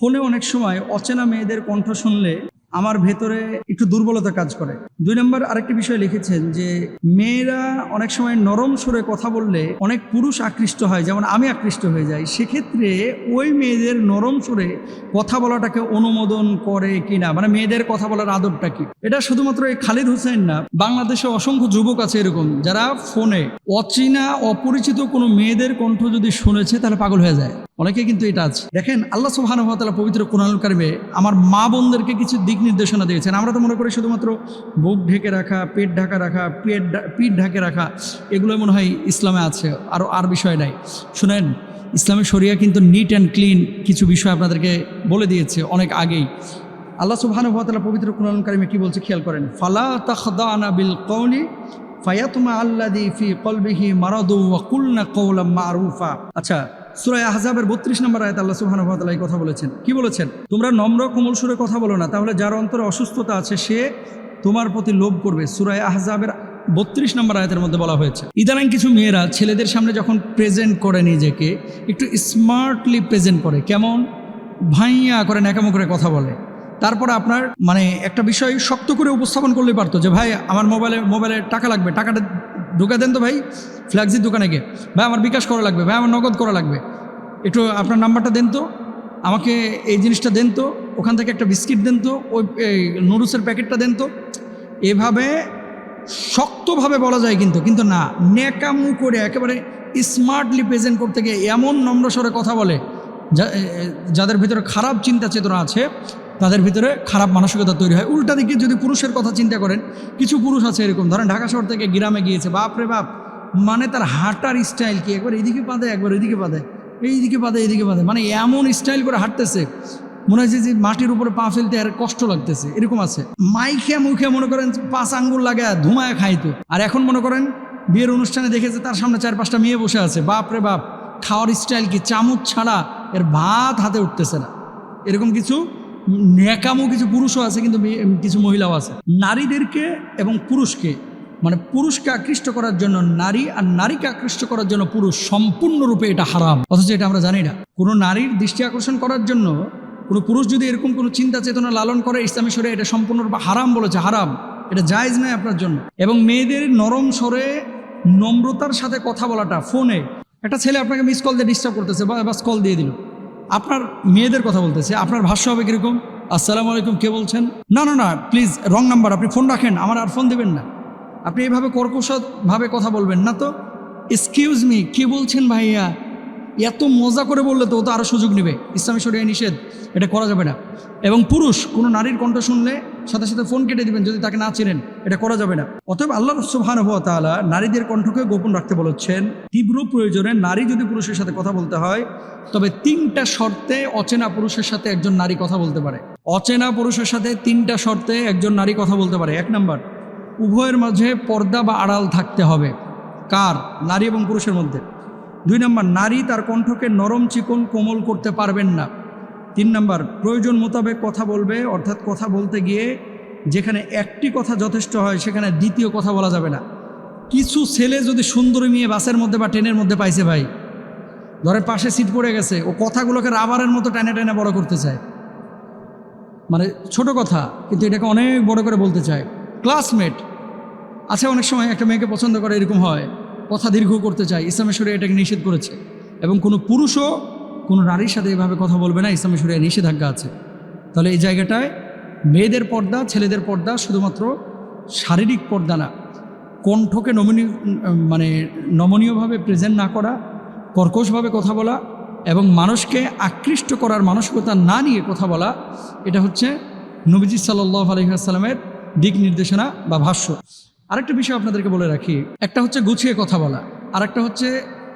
ফোনে অনেক সময় অচেনা মেয়েদের কণ্ঠ শুনলে আমার ভেতরে একটু দুর্বলতা কাজ করে। দুই নম্বর আরেকটি বিষয় লিখেছেন যে, মেয়েরা অনেক সময় নরম সুরে কথা বললে অনেক পুরুষ আকৃষ্ট হয়, যেমন আমি আকৃষ্ট হয়ে যাই। সেক্ষেত্রে ওই মেয়েদের নরম সুরে কথা বলাটাকে অনুমোদন করে কিনা? মানে মেয়েদের কথা বলার আদবটা কি? এটা শুধুমাত্র এই খালিদ হুসেন না, বাংলাদেশে অসংখ্য যুবক আছে এরকম, যারা ফোনে অচেনা, অপরিচিত কোনো মেয়েদের কণ্ঠ যদি শুনেছে, তাহলে পাগল হয়ে যায়। অনেকে কিন্তু এটা আছে। দেখেন, আল্লাহ তাআলা পবিত্র কোরআনুল কারিমে আমার মা বোনদেরকে কিছু দিক নির্দেশনা দিয়েছেন। আমরা তো মনে করি শুধুমাত্র বুক ঢেকে রাখা, পেট ঢাকা রাখা, পেট পিঠ ঢাকে রাখা এগুলো মনে হয় ইসলামে আছে আরও আর বিষয় নাই। শুনেন, ইসলামের শরিয়া কিন্তু নিট অ্যান্ড ক্লিন কিছু বিষয় আপনাদেরকে বলে দিয়েছে অনেক আগেই। আল্লাহ সুবহানাহু ওয়া পবিত্র কোরআনুল কারিমে কি বলছে খেয়াল করেন? ফালা তাখদানা বিল কওলি ফায়াতমা আল্লাযী ফি কলবিহি মারাদু কুলনা কওলাম মারুফা। আচ্ছা সূরা আহজাবের 32 নম্বর আয়াত আল্লাহ ওয়া এই কথা বলেছেন। কি বলেছেন? তোমরা নম্র কোমল সুরে কথা বলো না, তাহলে যার অন্তরে অসুস্থতা আছে, সে তোমার প্রতি লোভ করবে। সূরা আহজাবের বত্রিশ নম্বর আয়াতের মধ্যে বলা হয়েছে, ইদানিং কিছু মেয়েরা ছেলেদের সামনে যখন প্রেজেন্ট করে নিজেকে, একটু স্মার্টলি প্রেজেন্ট করে, কেমন? ভাইয়া করে ন্যাকামো করে কথা বলে। তারপর আপনার মানে একটা বিষয় শক্ত করে উপস্থাপন করলেই পারতো যে, ভাই, আমার মোবাইলে মোবাইলে টাকা লাগবে, টাকাটা ঢুকা দেন তো ভাই ফ্ল্যাক্সির দোকানে গিয়ে। ভাই, আমার বিকাশ করা লাগবে, ভাই, আমার নগদ করা লাগবে। একটু আপনার নাম্বারটা দেন তো, আমাকে এই জিনিসটা দেন তো, ওখান থেকে একটা বিস্কিট দেন তো, ওই নুডলসের প্যাকেটটা দেন তো। এভাবে শক্তভাবে বলা যায় কিন্তু কিন্তু না নেকামু করে একেবারে স্মার্টলি প্রেজেন্ট করতে গিয়ে এমন নম্রস্বরে কথা বলে যাদের ভিতরে খারাপ চিন্তা চেতনা আছে তাদের ভিতরে খারাপ মানসিকতা তৈরি হয়। উল্টা দিকে যদি পুরুষের কথা চিন্তা করেন, কিছু পুরুষ আছে এরকম। ধরেন ঢাকা শহর থেকে গ্রামে গিয়েছে, বাপ রে বাপ মানে তার হাঁটার স্টাইল কি? একবার এদিকে পাদে একবার এদিকে পাদে এইদিকে পাদে এইদিকে পাদে মানে এমন স্টাইল করে হাঁটতেছে, মনে হয়েছে যে মাটির উপরে পা ফেলতে আর কষ্ট লাগতেছে। এরকম আছে। মাইখে মুখে মনে করেন পাঁচ আঙ্গুল লাগে ধুমায় খাইতো আর এখন মনে করেন বিয়ের অনুষ্ঠানে দেখেছে তার সামনে চার পাঁচটা মেয়ে বসে আছে। বাপ রে বাপ, খাওয়ার স্টাইল কি? চামচ ছাড়া এর ভাত হাতে উঠতেছে না। এরকম কিছু ন্যাকামো কিছু পুরুষও আছে, কিন্তু কিছু মহিলাও আছে। নারীদেরকে এবং পুরুষকে মানে পুরুষকে আকৃষ্ট করার জন্য নারী আর নারীকে আকৃষ্ট করার জন্য পুরুষ সম্পূর্ণরূপে এটা হারাম। অথচ এটা আমরা জানি না। কোনো নারীর দৃষ্টি আকর্ষণ করার জন্য কোনো পুরুষ যদি এরকম কোনো চিন্তা চেতনা লালন করে, ইসলামী স্বরে এটা সম্পূর্ণরূপে হারাম বলেছে, হারাম। এটা জায়জ নয় আপনার জন্য। এবং মেয়েদের নরম স্বরে নম্রতার সাথে কথা বলাটা, ফোনে। একটা ছেলে আপনাকে মিস কল দিয়ে ডিস্টার্ব করতেছে বাস কল দিয়ে দিল। আপনার মেয়েদের কথা বলতেছে। আপনার ভাষ্য হবে কীরকম? আসসালামু আলাইকুম, কে বলছেন? না না না প্লিজ রং নাম্বার আপনি ফোন রাখেন, আমার আর ফোন দেবেন না। আপনি এইভাবে কর্কশভাবে কথা বলবেন না তো। এক্সকিউজ মি কে বলছেন ভাইয়া? এত মজা করে বললে তো ও তো আরও সুযোগ নেবে। ইসলামী শরিয়া নিষেধ, এটা করা যাবে না। এবং পুরুষ, কোনো নারীর কণ্ঠ শুনলে সাথে সাথে ফোন কেটে দিবেন যদি তাকে না চেনেন, এটা করা যাবে না। অতএব আল্লাহ সুবহান হুয়া নারীদের কণ্ঠকে গোপন রাখতে বলেছেন, তীব্র প্রয়োজনে নারী যদি পুরুষের সাথে কথা বলতে হয়, তবে তিনটা শর্তে অচেনা পুরুষের সাথে একজন নারী কথা বলতে পারে। অচেনা পুরুষের সাথে তিনটা শর্তে একজন নারী কথা বলতে পারে। এক নাম্বার, উভয়ের মাঝে পর্দা বা আড়াল থাকতে হবে। কার? নারী এবং পুরুষের মধ্যে। দুই নম্বর, নারী তার কণ্ঠকে নরম চিকন কোমল করতে পারবেন না। তিন নম্বর, প্রয়োজন মোতাবেক কথা বলবে, অর্থাৎ কথা বলতে গিয়ে যেখানে একটি কথা যথেষ্ট হয়, সেখানে দ্বিতীয় কথা বলা যাবে না। কিছু ছেলে যদি সুন্দরী মেয়ে বাসের মধ্যে বা ট্রেনের মধ্যে পাইছে ভাই ধরে পাশে সিট পড়ে গেছে, ও কথাগুলোকে রাবারের মতো টেনে টেনে বড় করতে চায়। মানে ছোট কথা, কিন্তু এটাকে অনেক বড় করে বলতে চায়। ক্লাসমেট, আছে অনেক সময় একটা মেয়েকে পছন্দ করে, এরকম হয়। কথা দীর্ঘ করতে চায়, ইসলামের শরীরে এটাকে নিষেধ করেছে। এবং কোনো পুরুষও কোনো নারীর সাথে এভাবে কথা বলবে না ইসলামের শরীরে নিষেধাজ্ঞা আছে। তাহলে এই জায়গাটায় মেয়েদের পর্দা, ছেলেদের পর্দা শুধুমাত্র শারীরিক পর্দা না, কণ্ঠকে নমনীয় মানে নমনীয়ভাবে প্রেজেন্ট না করা, কর্কশভাবে কথা বলা এবং মানুষকে আকৃষ্ট করার মানসিকতা না নিয়ে কথা বলা, এটা হচ্ছে নবীজি সাল্লাহ আলহিহাস্লামের দিক নির্দেশনা বা ভাষ্য। আরেকটা বিষয় আপনাদেরকে বলে রাখি, একটা হচ্ছে গুছিয়ে কথা বলা, আরেকটা হচ্ছে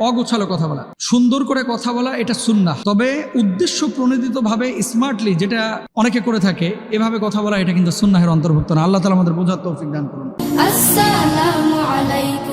অগোছালো কথা বলা। সুন্দর করে কথা বলা, এটা সুন্না তবে উদ্দেশ্য প্রণোদিতভাবে স্মার্টলি যেটা অনেকে করে থাকে, এভাবে কথা বলা, এটা কিন্তু সুন্নাহের অন্তর্ভুক্ত না। আল্লাহ তালা আমাদের বোঝার তৌফিক দান করুন। আসসালামু আলাইকুম।